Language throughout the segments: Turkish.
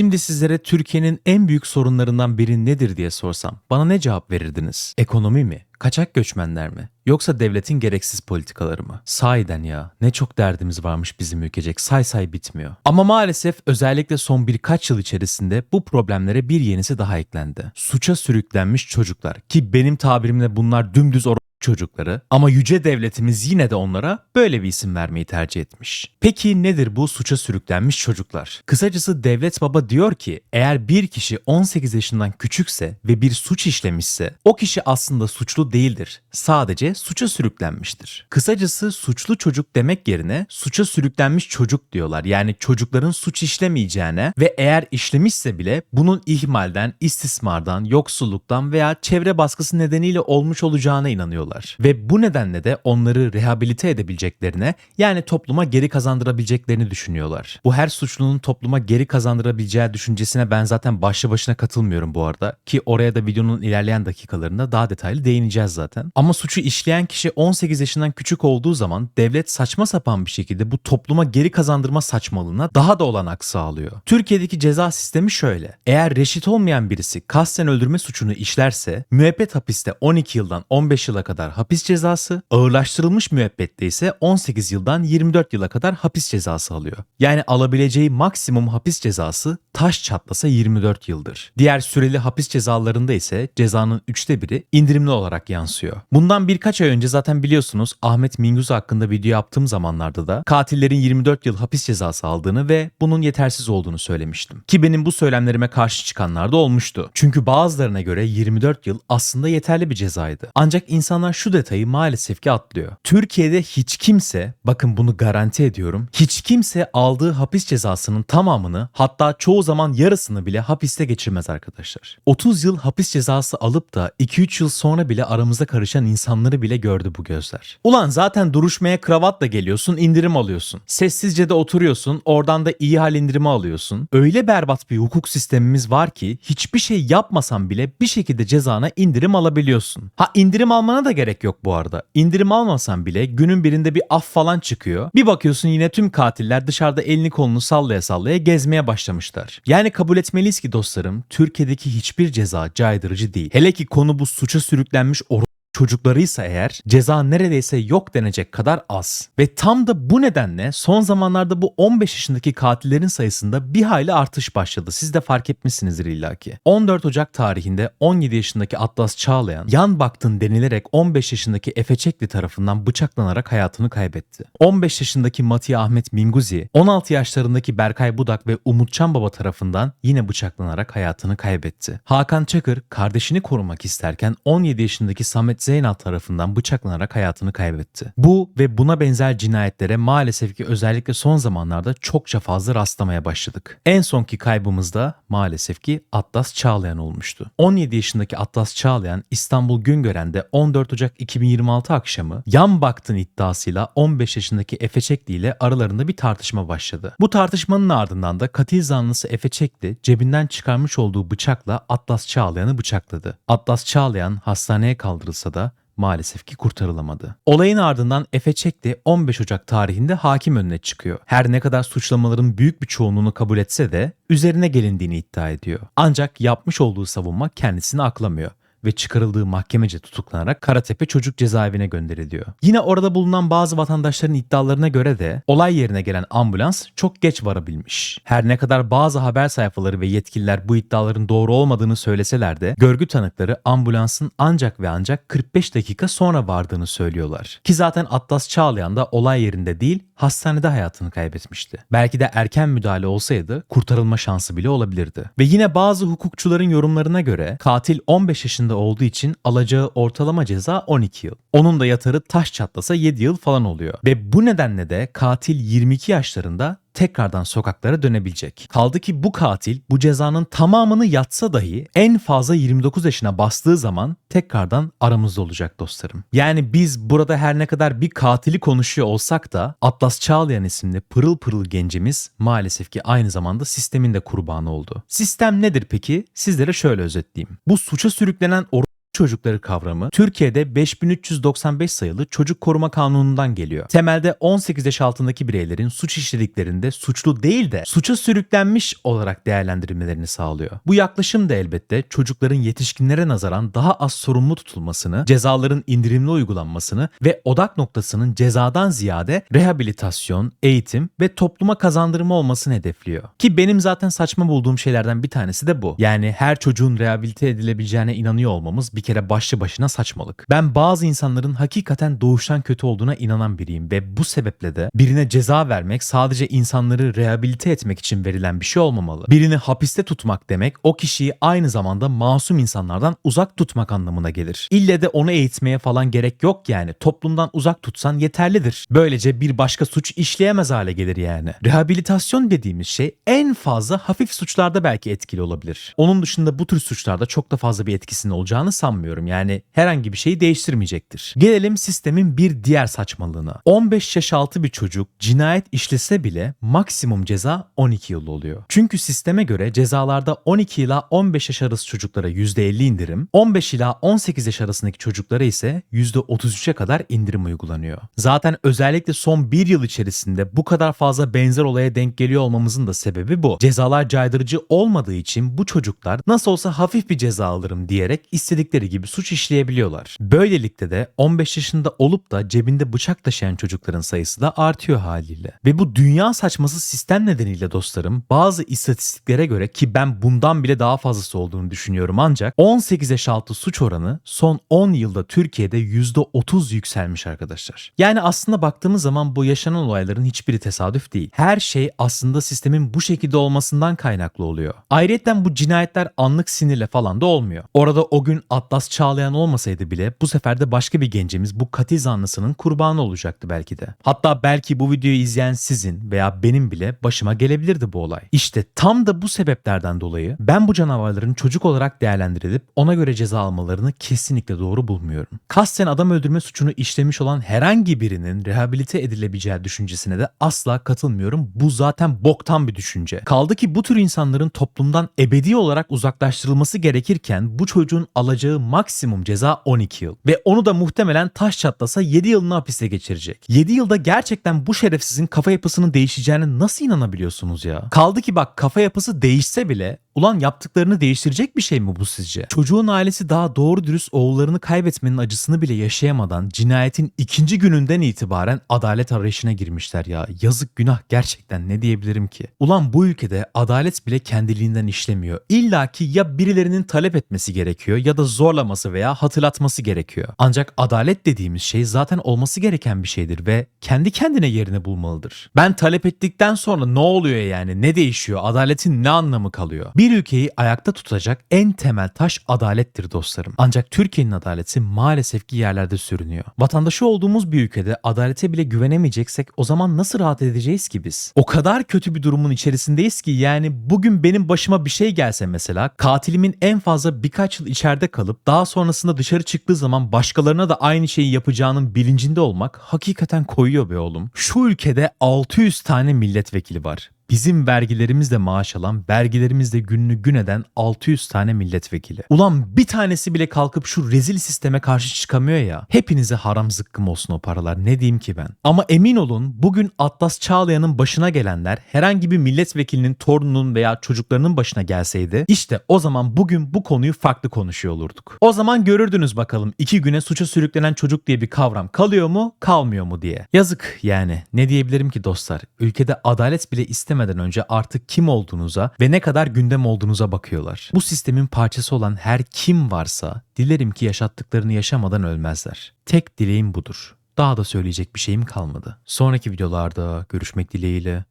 Şimdi sizlere Türkiye'nin en büyük sorunlarından biri nedir diye sorsam bana ne cevap verirdiniz? Ekonomi mi? Kaçak göçmenler mi? Yoksa devletin gereksiz politikaları mı? Sahiden ya ne çok derdimiz varmış bizim ülkecek say say bitmiyor. Ama maalesef özellikle son birkaç yıl içerisinde bu problemlere bir yenisi daha eklendi. Suça sürüklenmiş çocuklar ki benim tabirimle bunlar dümdüz or- çocukları ama yüce devletimiz yine de onlara böyle bir isim vermeyi tercih etmiş. Peki nedir bu suça sürüklenmiş çocuklar? Kısacası devlet baba diyor ki eğer bir kişi 18 yaşından küçükse ve bir suç işlemişse o kişi aslında suçlu değildir. Sadece suça sürüklenmiştir. Kısacası suçlu çocuk demek yerine suça sürüklenmiş çocuk diyorlar. Yani çocukların suç işlemeyeceğine ve eğer işlemişse bile bunun ihmalden, istismardan, yoksulluktan veya çevre baskısı nedeniyle olmuş olacağına inanıyorlar. Ve bu nedenle de onları rehabilite edebileceklerine yani topluma geri kazandırabileceklerini düşünüyorlar. Bu her suçlunun topluma geri kazandırabileceği düşüncesine ben zaten başlı başına katılmıyorum bu arada. Ki oraya da videonun ilerleyen dakikalarında daha detaylı değineceğiz zaten. Ama suçu işleyen kişi 18 yaşından küçük olduğu zaman devlet saçma sapan bir şekilde bu topluma geri kazandırma saçmalığına daha da olanak sağlıyor. Türkiye'deki ceza sistemi şöyle. Eğer reşit olmayan birisi kasten öldürme suçunu işlerse müebbet hapiste 12 yıldan 15 yıla kadar hapis cezası, ağırlaştırılmış müebbette ise 18 yıldan 24 yıla kadar hapis cezası alıyor. Yani alabileceği maksimum hapis cezası taş çatlasa 24 yıldır. Diğer süreli hapis cezalarında ise cezanın üçte biri indirimli olarak yansıyor. Bundan birkaç ay önce zaten biliyorsunuz Ahmet Minguz hakkında video yaptığım zamanlarda da katillerin 24 yıl hapis cezası aldığını ve bunun yetersiz olduğunu söylemiştim. Ki benim bu söylemlerime karşı çıkanlar da olmuştu. Çünkü bazılarına göre 24 yıl aslında yeterli bir cezaydı. Ancak insanlar şu detayı maalesef ki atlıyor. Türkiye'de hiç kimse, bakın bunu garanti ediyorum, hiç kimse aldığı hapis cezasının tamamını hatta çoğu zaman yarısını bile hapiste geçirmez arkadaşlar. 30 yıl hapis cezası alıp da 2-3 yıl sonra bile aramıza karışan insanları bile gördü bu gözler. Ulan zaten duruşmaya kravatla geliyorsun, indirim alıyorsun. Sessizce de oturuyorsun, oradan da iyi hal indirimi alıyorsun. Öyle berbat bir hukuk sistemimiz var ki hiçbir şey yapmasan bile bir şekilde cezana indirim alabiliyorsun. Ha indirim almana da gerek yok bu arada. İndirim almasan bile günün birinde bir af falan çıkıyor. Bir bakıyorsun yine tüm katiller dışarıda elini kolunu sallaya sallaya gezmeye başlamışlar. Yani kabul etmeliyiz ki dostlarım Türkiye'deki hiçbir ceza caydırıcı değil. Hele ki konu bu suça sürüklenmiş or çocuklarıysa eğer ceza neredeyse yok denecek kadar az. Ve tam da bu nedenle son zamanlarda bu 15 yaşındaki katillerin sayısında bir hayli artış başladı. Siz de fark etmişsinizdir illaki. 14 Ocak tarihinde 17 yaşındaki Atlas Çağlayan yan baktın denilerek 15 yaşındaki Efe Çekli tarafından bıçaklanarak hayatını kaybetti. 15 yaşındaki Matiye Ahmet Minguzi, 16 yaşlarındaki Berkay Budak ve Umutcan Baba tarafından yine bıçaklanarak hayatını kaybetti. Hakan Çakır kardeşini korumak isterken 17 yaşındaki Samet Zeynal tarafından bıçaklanarak hayatını kaybetti. Bu ve buna benzer cinayetlere maalesef ki özellikle son zamanlarda çokça fazla rastlamaya başladık. En sonki kaybımız da maalesef ki Atlas Çağlayan olmuştu. 17 yaşındaki Atlas Çağlayan İstanbul Güngören'de 14 Ocak 2026 akşamı yan baktın iddiasıyla 15 yaşındaki Efe Çekli ile aralarında bir tartışma başladı. Bu tartışmanın ardından da katil zanlısı Efe Çekli cebinden çıkarmış olduğu bıçakla Atlas Çağlayan'ı bıçakladı. Atlas Çağlayan hastaneye kaldırılsa da maalesef ki kurtarılamadı. Olayın ardından Efe Çek de 15 Ocak tarihinde hakim önüne çıkıyor. Her ne kadar suçlamaların büyük bir çoğunluğunu kabul etse de üzerine gelindiğini iddia ediyor. Ancak yapmış olduğu savunma kendisini aklamıyor ve çıkarıldığı mahkemece tutuklanarak Karatepe Çocuk Cezaevine gönderiliyor. Yine orada bulunan bazı vatandaşların iddialarına göre de olay yerine gelen ambulans çok geç varabilmiş. Her ne kadar bazı haber sayfaları ve yetkililer bu iddiaların doğru olmadığını söyleseler de görgü tanıkları ambulansın ancak ve ancak 45 dakika sonra vardığını söylüyorlar. Ki zaten Atlas Çağlayan da olay yerinde değil hastanede hayatını kaybetmişti. Belki de erken müdahale olsaydı kurtarılma şansı bile olabilirdi. Ve yine bazı hukukçuların yorumlarına göre katil 15 yaşında olduğu için alacağı ortalama ceza 12 yıl. Onun da yatarı taş çatlasa 7 yıl falan oluyor. Ve bu nedenle de katil 22 yaşlarında tekrardan sokaklara dönebilecek. Kaldı ki bu katil bu cezanın tamamını yatsa dahi en fazla 29 yaşına bastığı zaman tekrardan aramızda olacak dostlarım. Yani biz burada her ne kadar bir katili konuşuyor olsak da Atlas Çağlayan isimli pırıl pırıl gencimiz maalesef ki aynı zamanda sistemin de kurbanı oldu. Sistem nedir peki? Sizlere şöyle özetleyeyim. Bu suça sürüklenen or- çocukları kavramı Türkiye'de 5395 sayılı Çocuk Koruma Kanunu'ndan geliyor. Temelde 18 yaş altındaki bireylerin suç işlediklerinde suçlu değil de suça sürüklenmiş olarak değerlendirilmelerini sağlıyor. Bu yaklaşım da elbette çocukların yetişkinlere nazaran daha az sorumlu tutulmasını, cezaların indirimli uygulanmasını ve odak noktasının cezadan ziyade rehabilitasyon, eğitim ve topluma kazandırma olmasını hedefliyor. Ki benim zaten saçma bulduğum şeylerden bir tanesi de bu. Yani her çocuğun rehabilite edilebileceğine inanıyor olmamız bir kere başlı başına saçmalık. Ben bazı insanların hakikaten doğuştan kötü olduğuna inanan biriyim ve bu sebeple de birine ceza vermek sadece insanları rehabilite etmek için verilen bir şey olmamalı. Birini hapiste tutmak demek o kişiyi aynı zamanda masum insanlardan uzak tutmak anlamına gelir. İlle de onu eğitmeye falan gerek yok yani. Toplumdan uzak tutsan yeterlidir. Böylece bir başka suç işleyemez hale gelir yani. Rehabilitasyon dediğimiz şey en fazla hafif suçlarda belki etkili olabilir. Onun dışında bu tür suçlarda çok da fazla bir etkisinin olacağını sanmıyorum. Yani herhangi bir şeyi değiştirmeyecektir. Gelelim sistemin bir diğer saçmalığına. 15 yaş altı bir çocuk cinayet işlese bile maksimum ceza 12 yıl oluyor. Çünkü sisteme göre cezalarda 12 ila 15 yaş arası çocuklara %50 indirim, 15 ila 18 yaş arasındaki çocuklara ise %33'e kadar indirim uygulanıyor. Zaten özellikle son bir yıl içerisinde bu kadar fazla benzer olaya denk geliyor olmamızın da sebebi bu. Cezalar caydırıcı olmadığı için bu çocuklar nasıl olsa hafif bir ceza alırım diyerek istedikleri gibi suç işleyebiliyorlar. Böylelikle de 15 yaşında olup da cebinde bıçak taşıyan çocukların sayısı da artıyor haliyle. Ve bu dünya saçması sistem nedeniyle dostlarım bazı istatistiklere göre ki ben bundan bile daha fazlası olduğunu düşünüyorum ancak 18 yaş altı suç oranı son 10 yılda Türkiye'de %30 yükselmiş arkadaşlar. Yani aslında baktığımız zaman bu yaşanan olayların hiçbiri tesadüf değil. Her şey aslında sistemin bu şekilde olmasından kaynaklı oluyor. Ayrıca bu cinayetler anlık sinirle falan da olmuyor. Orada o gün Atlas Çağlayan olmasaydı bile bu sefer de başka bir gencimiz bu katil zanlısının kurbanı olacaktı belki de. Hatta belki bu videoyu izleyen sizin veya benim bile başıma gelebilirdi bu olay. İşte tam da bu sebeplerden dolayı ben bu canavarların çocuk olarak değerlendirilip ona göre ceza almalarını kesinlikle doğru bulmuyorum. Kasten adam öldürme suçunu işlemiş olan herhangi birinin rehabilite edilebileceği düşüncesine de asla katılmıyorum. Bu zaten boktan bir düşünce. Kaldı ki bu tür insanların toplumdan ebedi olarak uzaklaştırılması gerekirken bu çocuğun alacağı maksimum ceza 12 yıl. Ve onu da muhtemelen taş çatlasa 7 yılını hapiste geçirecek. 7 yılda gerçekten bu şerefsizin kafa yapısının değişeceğine nasıl inanabiliyorsunuz ya? Kaldı ki bak kafa yapısı değişse bile Ulan yaptıklarını değiştirecek bir şey mi bu sizce? Çocuğun ailesi daha doğru dürüst oğullarını kaybetmenin acısını bile yaşayamadan cinayetin ikinci gününden itibaren adalet arayışına girmişler ya. Yazık günah gerçekten ne diyebilirim ki? Ulan bu ülkede adalet bile kendiliğinden işlemiyor. İlla ki ya birilerinin talep etmesi gerekiyor ya da zorlaması veya hatırlatması gerekiyor. Ancak adalet dediğimiz şey zaten olması gereken bir şeydir ve kendi kendine yerini bulmalıdır. Ben talep ettikten sonra ne oluyor yani? Ne değişiyor? Adaletin ne anlamı kalıyor? Bir ülkeyi ayakta tutacak en temel taş adalettir dostlarım. Ancak Türkiye'nin adaleti maalesef ki yerlerde sürünüyor. Vatandaşı olduğumuz bir ülkede adalete bile güvenemeyeceksek o zaman nasıl rahat edeceğiz ki biz? O kadar kötü bir durumun içerisindeyiz ki yani bugün benim başıma bir şey gelse mesela katilimin en fazla birkaç yıl içeride kalıp daha sonrasında dışarı çıktığı zaman başkalarına da aynı şeyi yapacağının bilincinde olmak hakikaten koyuyor be oğlum. Şu ülkede 600 tane milletvekili var bizim vergilerimizle maaş alan, vergilerimizle gününü gün eden 600 tane milletvekili. Ulan bir tanesi bile kalkıp şu rezil sisteme karşı çıkamıyor ya. Hepinize haram zıkkım olsun o paralar. Ne diyeyim ki ben? Ama emin olun bugün Atlas Çağlayan'ın başına gelenler herhangi bir milletvekilinin torununun veya çocuklarının başına gelseydi işte o zaman bugün bu konuyu farklı konuşuyor olurduk. O zaman görürdünüz bakalım iki güne suça sürüklenen çocuk diye bir kavram kalıyor mu kalmıyor mu diye. Yazık yani ne diyebilirim ki dostlar ülkede adalet bile istemeden önce artık kim olduğunuza ve ne kadar gündem olduğunuza bakıyorlar. Bu sistemin parçası olan her kim varsa dilerim ki yaşattıklarını yaşamadan ölmezler. Tek dileğim budur. Daha da söyleyecek bir şeyim kalmadı. Sonraki videolarda görüşmek dileğiyle.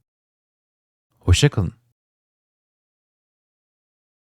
Hoşçakalın.